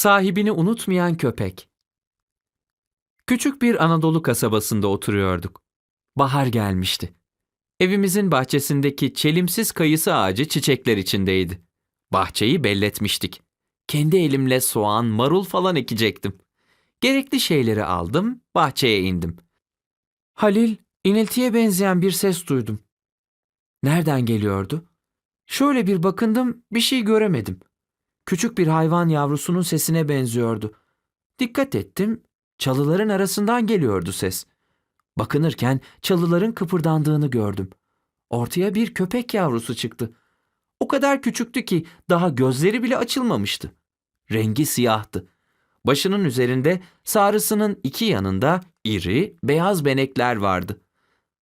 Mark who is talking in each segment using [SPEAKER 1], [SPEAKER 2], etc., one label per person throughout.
[SPEAKER 1] Sahibini unutmayan köpek. Küçük bir Anadolu kasabasında oturuyorduk. Bahar gelmişti. Evimizin bahçesindeki çelimsiz kayısı ağacı çiçekler içindeydi. Bahçeyi belletmiştik. Kendi elimle soğan, marul falan ekecektim. Gerekli şeyleri aldım, bahçeye indim. Halil, iniltiye benzeyen bir ses duydum. Nereden geliyordu? Şöyle bir bakındım, bir şey göremedim. Küçük bir hayvan yavrusunun sesine benziyordu. Dikkat ettim, çalıların arasından geliyordu ses. Bakınırken çalıların kıpırdandığını gördüm. Ortaya bir köpek yavrusu çıktı. O kadar küçüktü ki daha gözleri bile açılmamıştı. Rengi siyahtı. Başının üzerinde sarısının iki yanında iri, beyaz benekler vardı.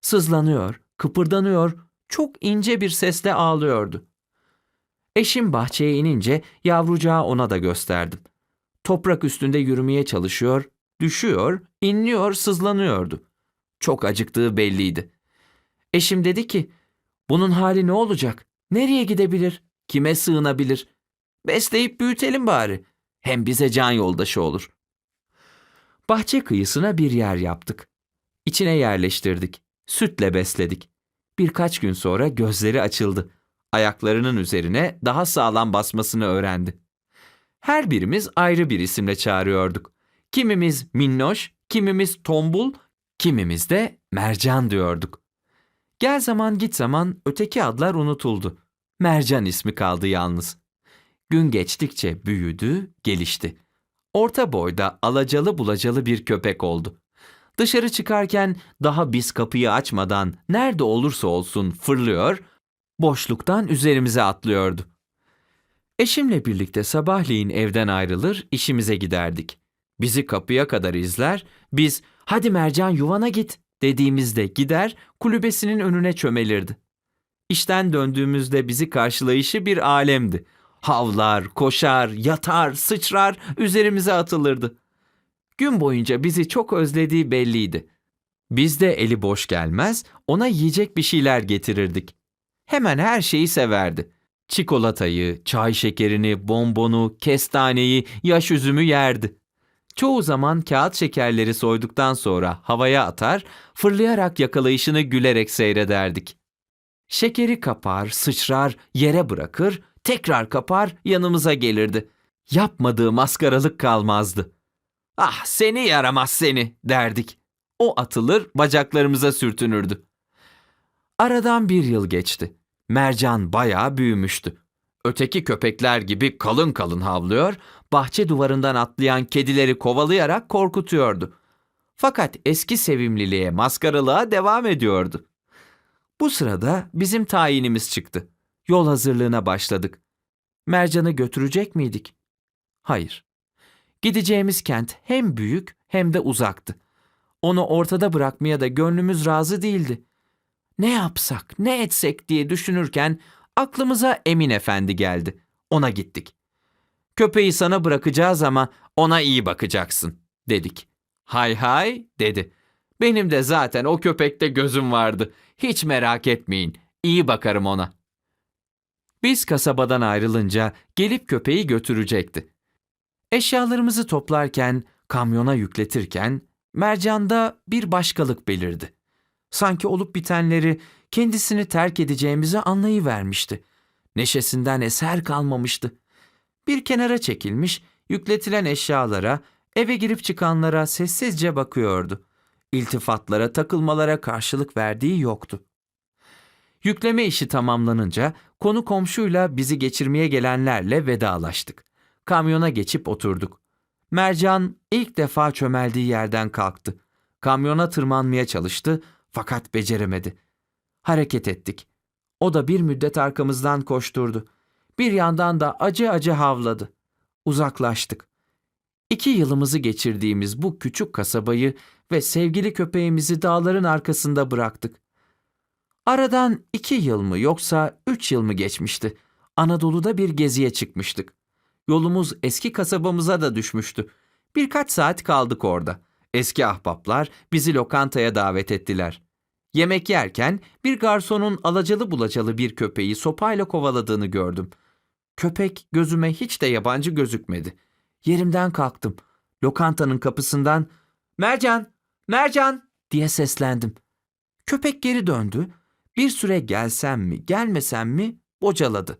[SPEAKER 1] Sızlanıyor, kıpırdanıyor, çok ince bir sesle ağlıyordu. Eşim bahçeye inince yavrucağı ona da gösterdim. Toprak üstünde yürümeye çalışıyor, düşüyor, inliyor, sızlanıyordu. Çok acıktığı belliydi. Eşim dedi ki, bunun hali ne olacak? Nereye gidebilir? Kime sığınabilir? Besleyip büyütelim bari. Hem bize can yoldaşı olur. Bahçe kıyısına bir yer yaptık. İçine yerleştirdik. Sütle besledik. Birkaç gün sonra gözleri açıldı. Ayaklarının üzerine daha sağlam basmasını öğrendi. Her birimiz ayrı bir isimle çağırıyorduk. Kimimiz minnoş, kimimiz tombul, kimimiz de mercan diyorduk. Gel zaman git zaman öteki adlar unutuldu. Mercan ismi kaldı yalnız. Gün geçtikçe büyüdü, gelişti. Orta boyda alacalı bulacalı bir köpek oldu. Dışarı çıkarken daha biz kapıyı açmadan nerede olursa olsun fırlıyor, boşluktan üzerimize atlıyordu. Eşimle birlikte sabahleyin evden ayrılır, işimize giderdik. Bizi kapıya kadar izler, biz hadi Mercan yuvana git dediğimizde gider, kulübesinin önüne çömelirdi. İşten döndüğümüzde bizi karşılayışı bir alemdi. Havlar, koşar, yatar, sıçrar, üzerimize atılırdı. Gün boyunca bizi çok özlediği belliydi. Biz de eli boş gelmez, ona yiyecek bir şeyler getirirdik. Hemen her şeyi severdi. Çikolatayı, çay şekerini, bonbonu, kestaneyi, yaş üzümü yerdi. Çoğu zaman kağıt şekerleri soyduktan sonra havaya atar, fırlayarak yakalayışını gülerek seyrederdik. Şekeri kapar, sıçrar, yere bırakır, tekrar kapar, yanımıza gelirdi. Yapmadığı maskaralık kalmazdı. Ah seni yaramaz seni derdik. O atılır, bacaklarımıza sürtünürdü. Aradan bir yıl geçti. Mercan bayağı büyümüştü. Öteki köpekler gibi kalın kalın havlıyor, bahçe duvarından atlayan kedileri kovalayarak korkutuyordu. Fakat eski sevimliliğe, maskaralığa devam ediyordu. Bu sırada bizim tayinimiz çıktı. Yol hazırlığına başladık. Mercan'ı götürecek miydik? Hayır. Gideceğimiz kent hem büyük hem de uzaktı. Onu ortada bırakmaya da gönlümüz razı değildi. Ne yapsak, ne etsek diye düşünürken aklımıza Emin Efendi geldi. Ona gittik. Köpeği sana bırakacağız ama ona iyi bakacaksın, dedik. Hay hay, dedi. Benim de zaten o köpekte gözüm vardı. Hiç merak etmeyin, iyi bakarım ona. Biz kasabadan ayrılınca gelip köpeği götürecekti. Eşyalarımızı toplarken, kamyona yükletirken Mercan'da bir başkalık belirdi. Sanki olup bitenleri kendisini terk edeceğimizi anlayıvermişti. Neşesinden eser kalmamıştı. Bir kenara çekilmiş, yükletilen eşyalara, eve girip çıkanlara sessizce bakıyordu. İltifatlara, takılmalara karşılık verdiği yoktu. Yükleme işi tamamlanınca konu komşuyla bizi geçirmeye gelenlerle vedalaştık. Kamyona geçip oturduk. Mercan ilk defa çömeldiği yerden kalktı. Kamyona tırmanmaya çalıştı fakat beceremedi. Hareket ettik. O da bir müddet arkamızdan koşturdu. Bir yandan da acı acı havladı. Uzaklaştık. İki yılımızı geçirdiğimiz bu küçük kasabayı ve sevgili köpeğimizi dağların arkasında bıraktık. Aradan iki yıl mı yoksa üç yıl mı geçmişti? Anadolu'da bir geziye çıkmıştık. Yolumuz eski kasabamıza da düşmüştü. Birkaç saat kaldık orada. Eski ahbaplar bizi lokantaya davet ettiler. Yemek yerken bir garsonun alacalı bulacalı bir köpeği sopayla kovaladığını gördüm. Köpek gözüme hiç de yabancı gözükmedi. Yerimden kalktım. Lokantanın kapısından "Mercan, Mercan!" diye seslendim. Köpek geri döndü. Bir süre gelsem mi, gelmesem mi bocaladı.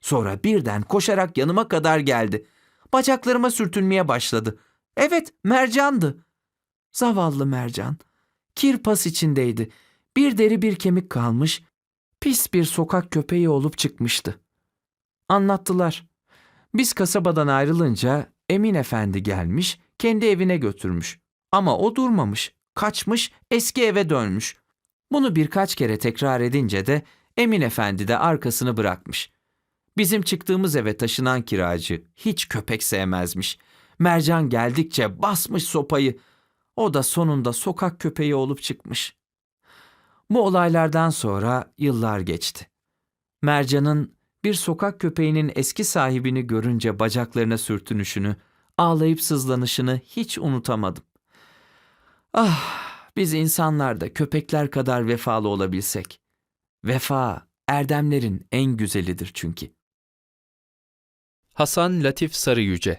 [SPEAKER 1] Sonra birden koşarak yanıma kadar geldi. Bacaklarıma sürtünmeye başladı. Evet, mercandı. Zavallı mercan. Kir pas içindeydi. Bir deri bir kemik kalmış, pis bir sokak köpeği olup çıkmıştı. Anlattılar. Biz kasabadan ayrılınca Emin Efendi gelmiş, kendi evine götürmüş. Ama o durmamış, kaçmış, eski eve dönmüş. Bunu birkaç kere tekrar edince de Emin Efendi de arkasını bırakmış. Bizim çıktığımız eve taşınan kiracı hiç köpek sevmezmiş. Mercan geldikçe basmış sopayı. O da sonunda sokak köpeği olup çıkmış. Bu olaylardan sonra yıllar geçti. Mercan'ın bir sokak köpeğinin eski sahibini görünce bacaklarına sürtünüşünü, ağlayıp sızlanışını hiç unutamadım. Ah, biz insanlar da köpekler kadar vefalı olabilsek. Vefa, erdemlerin en güzelidir çünkü.
[SPEAKER 2] Hasan Latif Sarıyüce